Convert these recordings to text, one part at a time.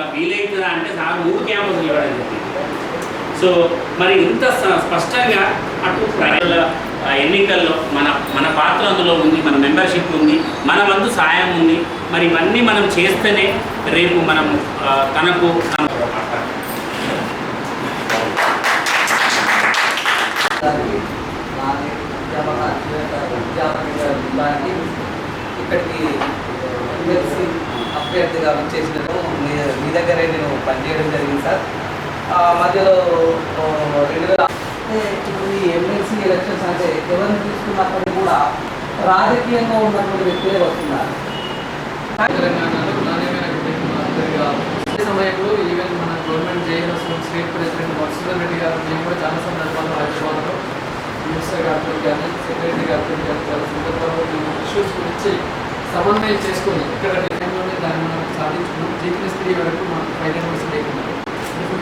అట్లా వీలైతుందా అంటే సార్ మూడు క్యాంపస్ ఇవ్వడం సో మరి ఇంత స్పష్టంగా అటు ప్రజల ఎన్నికల్లో మన మన పాత్ర అందులో ఉంది మన మెంబర్షిప్ ఉంది మన వంతు సాయం ఉంది. మరి ఇవన్నీ మనం చేస్తేనే రేపు మనం తనకు ఇక్కడికి అభ్యర్థిగా అభ్యర్థిగా వచ్చేసినాను మీ మీ దగ్గరే నేను పనిచేయడం జరిగింది సార్. మధ్యలో రెండు వేల అంటే ఇప్పుడు ఈ ఎమ్మెల్సీ ఎలక్షన్స్ అంటే ఎవరిని తీసుకున్నప్పటికీ కూడా రాజకీయంగా ఉన్నటువంటి వ్యక్తులే వస్తున్నారు. తెలంగాణలో నాణ్యమైన సమయంలో ఈవెన్ మన government JS state president Vasudhar Reddy garu నేను కూడా చాలా సందర్భాల్లో హైదరాబాద్లో మినిస్టర్ గారితో కానీ సెక్రటరీ గారితో కానీ చాలా సందర్భాల్లో మేము ఇష్యూస్ గురించి సమన్వయం చేసుకొని ఇక్కడ టైంలోనే దాన్ని మనం సాధించుకున్నాం. జీపీఎస్ త్రీ వరకు మనం ఫైవ్ మెంబర్స్ లేకున్నారు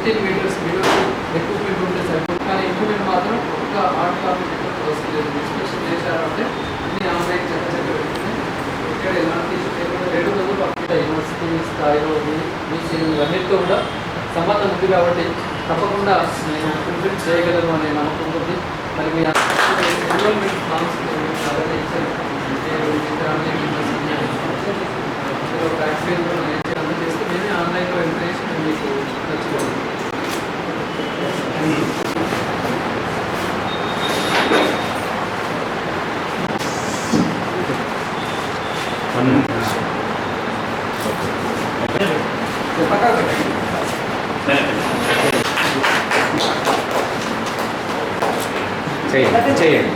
ఫిఫ్టీన్ మీటర్స్ మీటర్స్ ఎక్విప్మెంట్ ఉంటే సరిపోతుంది కానీ ఎక్విప్మెంట్ మాత్రం ఒక ఆర్ట్ కాపీ అవసరం లేదు. ఇన్స్పెక్షన్ చేశారంటే అన్ని ఆన్లైన్ చక్కగా పెట్టుకుని ఇక్కడ ఎలాంటి రెండు రోజులు అక్కడ యూనివర్సిటీ స్థాయిలో మీకు ఇవన్నిటితో కూడా సంబంధం ఉంది కాబట్టి తప్పకుండా నేను ఫుల్ఫిల్ చేయగలను అని అనుకుంటుంది మరి మీ ఎన్రోల్మెంట్ ఫామ్స్ అలాగే ఇచ్చారు నేను ఇతర ఆన్లైన్ యూనివర్సిటీ అందులో బ్యాక్ పేజ్ కూడా నేను అందజేస్తే నేనే ఆన్లైన్లో ఇన్ఫర్మేషన్ మీకు నచ్చుకోవాలి చేయండి చేయండి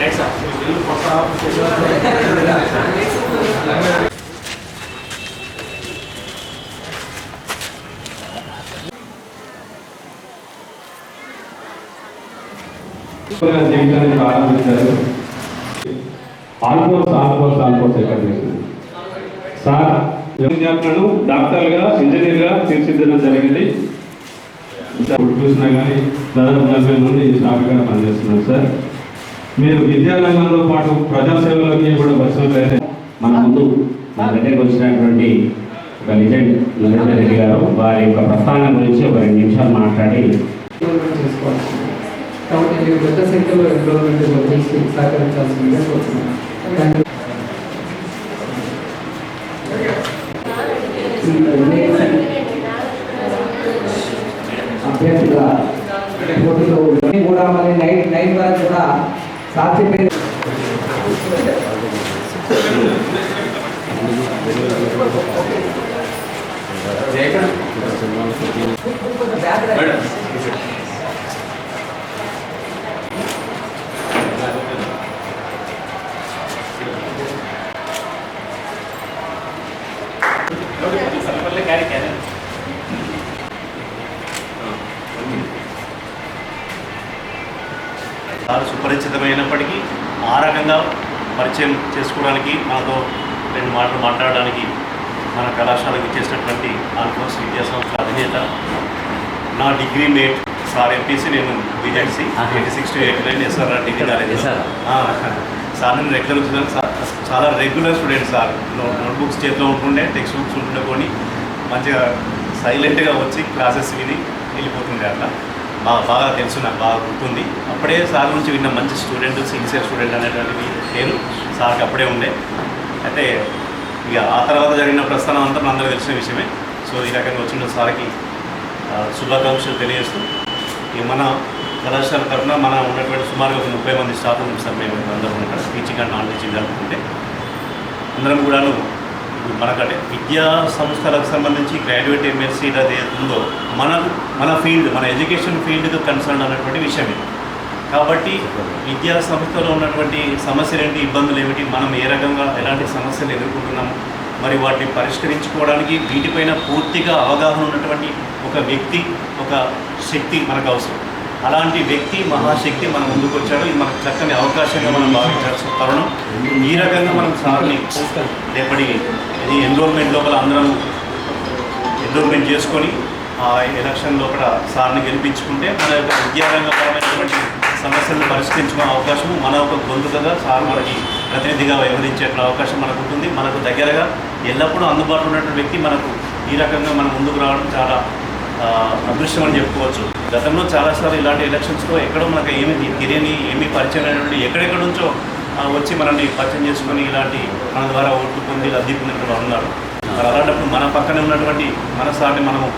రైట్ సార్ నా జీవితాన్ని ప్రారంభించారు ఆల్మోస్ట్ ఆల్మోస్ట్ ఆల్మోస్ట్ ఎక్కడ సార్ విద్యార్థులను డాక్టర్గా ఇంజనీర్గా తీర్చిదిద్దడం జరిగింది ఇప్పుడు చూసినా కానీ దాదాపు నలభై మంది స్టాఫ్గా పనిచేస్తున్నారు సార్ మీరు విద్యారంగంతో పాటు ప్రజాసేవలోకి కూడా వచ్చినట్లయితే మన ముందు మన దగ్గరికి వచ్చినటువంటి ఒక లిజెండ్ నరేంద్ర రెడ్డి గారు వారి యొక్క ప్రస్థానం గురించి ఒక రెండు నిమిషాలు మాట్లాడి. కాబట్టి మీరు పెద్ద సంఖ్యలో ఎన్రోల్మెంట్ చేసి సహకరించాల్సిందిగా కోరుతున్నాను. థ్యాంక్ యూ అభ్యర్థిగా పోటీలో ఉన్నాయి. కూడా మరి నైట్ నైన్ వరకు కూడా సాధ్యమే చాలా సుపరిచితమైనప్పటికీ ఆ రకంగా పరిచయం చేసుకోవడానికి మనతో రెండు మాటలు మాట్లాడడానికి మన కళాశాలకు ఇచ్చేసినటువంటి ఆల్ఫోర్స్ విద్యా సంస్థ అధినేత. నా డిగ్రీ మేట్ సార్ ఎంపీసీ నేను BZC eighty six to eighty nine SRR degree college sir నేను రెగ్యులర్ స్టూడెంట్ సార్. చాలా regular student sir. Note notebooks చేతిలో ఉంటుండే టెక్స్ట్ బుక్స్ ఉంటుండే కొని మంచిగా సైలెంట్గా వచ్చి క్లాసెస్ విని వెళ్ళిపోతుండే అట్లా. బాగా బాగా తెలుసు నాకు బాగా గుర్తుంది. అప్పుడే సార్ నుంచి విన్న మంచి స్టూడెంట్ సిన్సియర్ స్టూడెంట్ అనేటువంటిది పేరు సార్కి అప్పుడే ఉండే. అయితే ఇక ఆ తర్వాత జరిగిన ప్రస్థానం అంతా మనందరూ తెలిసిన విషయమే. సో ఈ రకంగా వచ్చిన సార్కి శుభాకాంక్షలు తెలియజేస్తూ ఇక మన కళాశాల తరఫున మన ఉన్నటువంటి సుమారుగా ఒక ముప్పై మంది స్టాఫ్ ఉంది సార్ మేము అందరం ఉంటాం టీచింగ్ అండ్ నాన్ టీచింగ్ జరుగుతుంటే అందరం కూడాను మనకంటే విద్యా సంస్థలకు సంబంధించి గ్రాడ్యుయేట్ ఎంఎస్సీ అది ఏది ఉందో మన మన ఫీల్డ్ మన ఎడ్యుకేషన్ ఫీల్డ్కి కన్సర్న్ అన్నటువంటి విషయం ఇది కాబట్టి విద్యా సంస్థలో ఉన్నటువంటి సమస్యలు ఏంటి ఇబ్బందులు ఏమిటి మనం ఏ రకంగా ఎలాంటి సమస్యలు ఎదుర్కొంటున్నాము మరి వాటిని పరిష్కరించుకోవడానికి వీటిపైన పూర్తిగా అవగాహన ఉన్నటువంటి ఒక వ్యక్తి ఒక శక్తి మనకు అవసరం. అలాంటి వ్యక్తి మహాశక్తి మన ముందుకు వచ్చాడు. ఇది మనకు చక్కని అవకాశంగా మనం భావించాల్సిన తరుణం. ఈ రకంగా మనం సార్ని రేపటి ఇది ఎన్రోల్మెంట్ లోపల అందరం ఎన్రోల్మెంట్ చేసుకొని ఆ ఎలక్షన్ లోపల సార్ని గెలిపించుకుంటే మన యొక్క విద్యారంగపరమైనటువంటి సమస్యలను పరిష్కరించుకునే అవకాశం మన ఒక గొంతుకగా సార్ మనకి ప్రతినిధిగా వ్యవహరించే అవకాశం మనకు ఉంటుంది. మనకు దగ్గరగా ఎల్లప్పుడూ అందుబాటులో ఉన్నటువంటి వ్యక్తి మనకు ఈ రకంగా మనం ముందుకు రావడం చాలా అదృష్టం అని చెప్పుకోవచ్చు. గతంలో చాలాసార్లు ఇలాంటి ఎలక్షన్స్లో ఎక్కడో మనకు ఏమి తెలియని ఏమి పరిచయం అయినటువంటి ఎక్కడెక్కడ నుంచో వచ్చి మనల్ని పరిచయం చేసుకొని ఇలాంటి మన ద్వారా ఓట్లు పొంది లబ్ధి పొందినటువంటి ఉన్నారు. మరి అలాంటప్పుడు మన పక్కనే ఉన్నటువంటి మన సార్ని మనము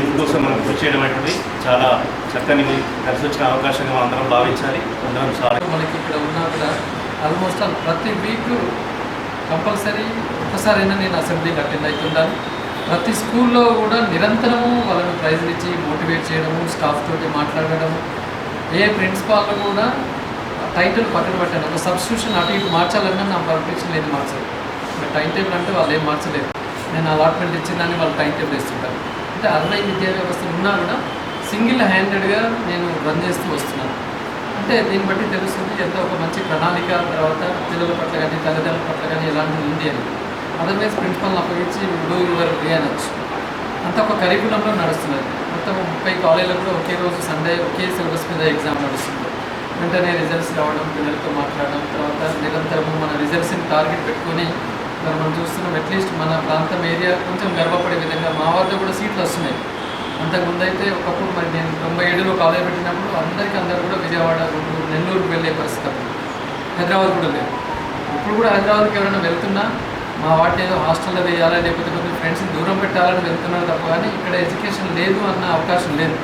ఎందుకోసం మనం కృషి చేయడం అనేటువంటి చాలా చక్కని కలిసి వచ్చిన అవకాశంగా మనం అందరం భావించాలి. అందరం సార్ మనకి ఇక్కడ ఉన్నా కూడా ఆల్మోస్ట్ ప్రతి వీక్ కంపల్సరీ ఒకసారైనా నేను అసెంబ్లీకి అటెండ్ అవుతున్నాను ప్రతి స్కూల్లో కూడా నిరంతరము వాళ్ళని ప్రైజ్లు ఇచ్చి మోటివేట్ చేయడము స్టాఫ్ తోటి మాట్లాడడము ఏ ప్రిన్సిపాల్ కూడా టైటిల్ పక్కన పెట్టాను ఒక సబ్స్టిట్యూషన్ అటు ఇటు మార్చాలన్నా నా పర్ఫెక్షన్ లేదు మార్చాలి ఇంకా టైం టేబుల్ అంటే వాళ్ళు ఏం మార్చలేదు నేను అలాట్మెంట్ ఇచ్చిందని వాళ్ళు టైం టేబుల్ ఇస్తుంటారు అంటే అరవై విద్యా వ్యవస్థ ఉన్నా కూడా సింగిల్ హ్యాండెడ్గా నేను రన్ చేస్తూ వస్తున్నాను. అంటే దీన్ని బట్టి తెలుస్తుంది ఎంతో ఒక మంచి ప్రణాళిక తర్వాత పిల్లల పట్ల కానీ తల్లిదండ్రుల పట్ల కానీ ఎలాంటిది ఉంది అని. అదర్వైజ్ ప్రిన్సిపల్ని అప్పగించి డూ యువర్ డే అనొచ్చు అంత ఒక కరికులంలో నడుస్తున్నది మొత్తం ముప్పై కాలేజీలో కూడా ఒకే రోజు సండే ఒకే సిలబస్ మీద ఎగ్జామ్ నడుస్తుంది. వెంటనే రిజల్ట్స్ రావడం పిల్లలతో మాట్లాడడం తర్వాత నిరంతరము మన రిజల్ట్స్ని టార్గెట్ పెట్టుకొని మరి మనం చూస్తున్నాం అట్లీస్ట్ మన ప్రాంతం ఏరియా కొంచెం గర్వపడే విధంగా మా వద్ద కూడా సీట్లు వస్తున్నాయి. అంతకుముందు అయితే ఒకప్పుడు మరి నేను తొంభై ఏడులో కాలేజ్ పెట్టినప్పుడు అందరికీ అందరూ కూడా విజయవాడ గుంటూరు నెల్లూరుకు వెళ్ళే పరిస్థితి హైదరాబాద్ కూడా లేదు. ఇప్పుడు కూడా హైదరాబాద్కి ఎవరైనా వెళ్తున్నా మా వాటిని ఏదో హాస్టల్లో వేయాలా లేకపోతే కొంచెం ఫ్రెండ్స్ని దూరం పెట్టాలని వెళ్తున్నారు తప్ప కానీ ఇక్కడ ఎడ్యుకేషన్ లేదు అన్న అవకాశం లేదు.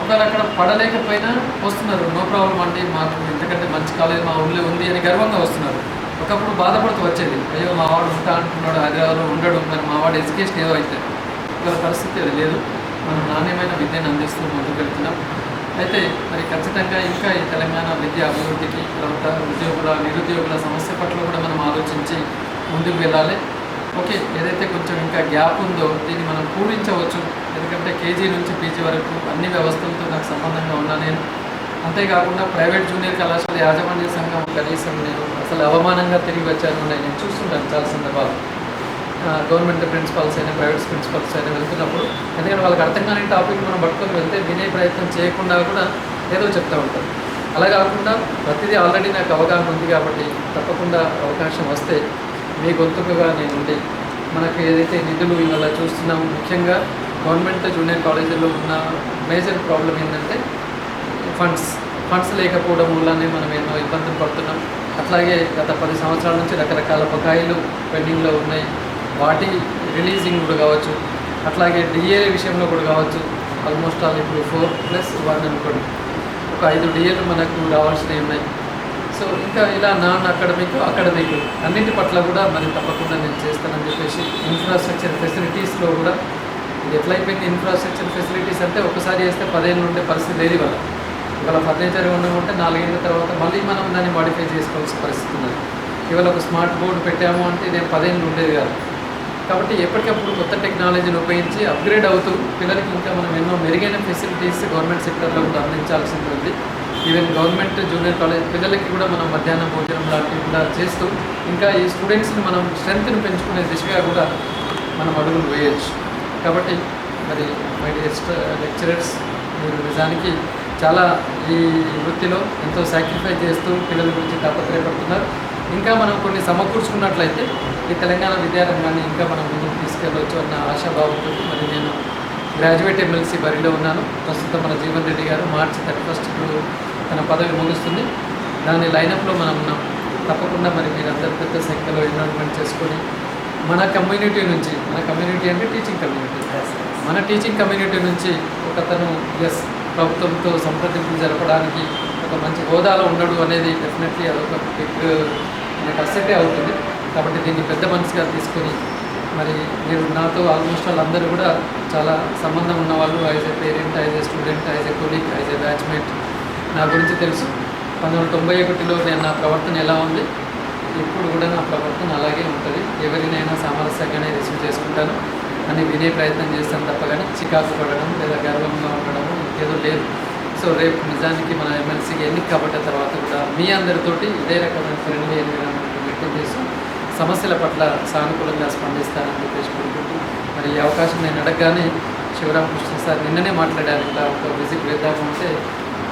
ఒకవేళ అక్కడ పడలేకపోయినా వస్తున్నారు. నో ప్రాబ్లం అండి మాకు ఇంతకంటే మంచి కాలేజ్ మా ఊళ్ళో ఉంది అని గర్వంగా వస్తున్నారు. ఒకప్పుడు బాధపడుతూ వచ్చేది. అయ్యో మా వాడు ఉంటా అంటున్నాడు హైదరాబాద్లో ఉండడు మరి మా వాడు ఎడ్యుకేషన్ ఏదో అయితే. ఇవాళ పరిస్థితి అది లేదు మనం నాణ్యమైన విద్యను అందిస్తూ ముందుకు వెళ్తున్నాం. అయితే మరి ఖచ్చితంగా ఇంకా ఈ తెలంగాణ విద్య అభివృద్ధికి తర్వాత ఉద్యోగుల నిరుద్యోగుల సమస్య పట్ల కూడా మనం ఆలోచించి ముందుకు వెళ్ళాలి. ఓకే ఏదైతే కొంచెం ఇంకా గ్యాప్ ఉందో దీన్ని మనం పూరించవచ్చు. ఎందుకంటే కేజీ నుంచి పీజీ వరకు అన్ని వ్యవస్థలతో నాకు సంబంధంగా ఉన్నా నేను. అంతేకాకుండా ప్రైవేట్ జూనియర్ కళాశాల యాజమాన్య సంఘం కనీసం నేను అసలు అవమానంగా తిరిగి వచ్చాను నేను చూస్తున్నాను చాలా సందర్భాలు. గవర్నమెంట్ ప్రిన్సిపల్స్ అయినా ప్రైవేట్ ప్రిన్సిపల్స్ అయినా వెళ్తున్నప్పుడు ఎందుకంటే వాళ్ళకి అర్థం కాని టాపిక్ మనం పట్టుకొని వెళ్తే వినే ప్రయత్నం చేయకుండా కూడా ఏదో చెప్తూ ఉంటారు. అలా కాకుండా ప్రతిదీ ఆల్రెడీ నాకు అవగాహన ఉంది కాబట్టి తప్పకుండా అవకాశం వస్తే మీ గొంతుకగా నేను ఉండి మనకు ఏదైతే నిధులు ఇవాళ చూస్తున్నాము ముఖ్యంగా గవర్నమెంట్ జూనియర్ కాలేజీలో ఉన్న మేజర్ ప్రాబ్లం ఏంటంటే ఫండ్స్ ఫండ్స్ లేకపోవడం వల్లనే మనం ఎన్నో ఇబ్బందులు పడుతున్నాం. అట్లాగే గత పది సంవత్సరాల నుంచి రకరకాల బకాయిలు పెండింగ్లో ఉన్నాయి. వాటి రిలీజింగ్ కూడా కావచ్చు. అట్లాగే డిఏల విషయంలో కూడా కావచ్చు. ఆల్మోస్ట్ ఆల్ ఇప్పుడు ఫోర్ ప్లస్ వన్ అనుకోండి. ఒక ఐదు డిఏలు మనకు రావాల్సినవి ఉన్నాయి. సో ఇంకా ఇలా నాన్ అకాడమిక్ అకాడమిక్ అన్నింటి పట్ల కూడా మరి తప్పకుండా నేను చేస్తానని చెప్పేసి ఇన్ఫ్రాస్ట్రక్చర్ ఫెసిలిటీస్లో కూడా ఇది ఎట్లయిపోయింది ఇన్ఫ్రాస్ట్రక్చర్ ఫెసిలిటీస్ అంటే ఒకసారి వేస్తే పదేళ్ళు ఉండే పరిస్థితి లేదు ఇవాళ ఇవాళ ఫర్నిచర్ ఉండమంటే నాలుగేళ్ళ తర్వాత మళ్ళీ మనం దాన్ని మాడిఫై చేసుకోవాల్సిన పరిస్థితి ఉన్నది. ఇవాళ ఒక స్మార్ట్ బోర్డు పెట్టాము అంటే నేను పదేళ్ళు ఉండేది కాదు. కాబట్టి ఎప్పటికప్పుడు కొత్త టెక్నాలజీని ఉపయోగించి అప్గ్రేడ్ అవుతూ పిల్లలకి ఇంకా మనం ఎన్నో మెరుగైన ఫెసిలిటీస్ గవర్నమెంట్ సెక్టర్లో కూడా అందించాల్సి ఉంది. ఈవెన్ గవర్నమెంట్ జూనియర్ కాలేజ్ పిల్లలకి కూడా మనం మధ్యాహ్నం భోజనం లాంటివి కూడా చేస్తూ ఇంకా ఈ స్టూడెంట్స్ని మనం స్ట్రెంగ్త్ని పెంచుకునే దిశగా కూడా మనం అడుగులు వేయచ్చు. కాబట్టి మరి మై డియర్ లెక్చరర్స్ మీరు నిజానికి చాలా ఈ వృత్తిలో ఎంతో సాక్రిఫై చేస్తూ పిల్లల గురించి తాపత్రయపడుతున్నారు. ఇంకా మనం కొన్ని సమకూర్చుకున్నట్లయితే ఈ తెలంగాణ విద్యారంగాన్ని ఇంకా మనం ముందుకు తీసుకెళ్ళవచ్చు అన్న ఆశాభావంతో మరి నేను గ్రాడ్యుయేట్ ఎమ్మెల్సీ బరిలో ఉన్నాను. ప్రస్తుతం మన జీవన్ రెడ్డి గారు మార్చి థర్టీ ఫస్ట్ తన పదవి ముగుస్తుంది. దాని లైనప్లో మనం ఉన్నాం. తప్పకుండా మరి మీరందరూ పెద్ద సంఖ్యలో ఎన్రోల్మెంట్ చేసుకొని మన కమ్యూనిటీ నుంచి మన కమ్యూనిటీ అంటే టీచింగ్ కమ్యూనిటీ మన టీచింగ్ కమ్యూనిటీ నుంచి ఒకతను ఎస్ ప్రభుత్వంతో సంప్రదింపులు జరపడానికి ఒక మంచి హోదాలో ఉండడు అనేది డెఫినెట్లీ అదొక బిగ్ నాకు అసెట్టే అవుతుంది. కాబట్టి దీన్ని పెద్ద మనసుగా తీసుకొని మరి మీరు నాతో ఆల్మోస్ట్ వాళ్ళందరూ కూడా చాలా సంబంధం ఉన్నవాళ్ళు as a parent as a student as a colleague as a batchmate నా గురించి తెలుసు. పంతొమ్మిది తొంభై ఒకటిలో నేను నా ప్రవర్తన ఎలా ఉంది? ఇప్పుడు కూడా నా ప్రవర్తన అలాగే ఉంటుంది. ఎవరినైనా సామరస్యంగానే రిసీవ్ చేసుకుంటాను. అని వినే ప్రయత్నం చేస్తాను తప్ప కానీ చికాకు పడడం లేదా గర్వంగా ఉండడం ఏదో లేదు. సో రేపు నిజానికి మన ఎమ్మెల్సీకి ఎన్నిక కాబట్టిన తర్వాత కూడా మీ అందరితోటి ఇదే రకమైన ఫ్రెండ్లీ ఎన్విరాన్మెంట్ వ్యక్తం చేస్తూ సమస్యల పట్ల సానుకూలంగా స్పందిస్తానని చెప్పేసి కోరుకుంటూ మరి ఈ అవకాశం నేను అడగగానే శివరామకృష్ణ సార్ నిన్ననే మాట్లాడారు. ఇలా ఒక విజిట్ వేద్దాము అంటే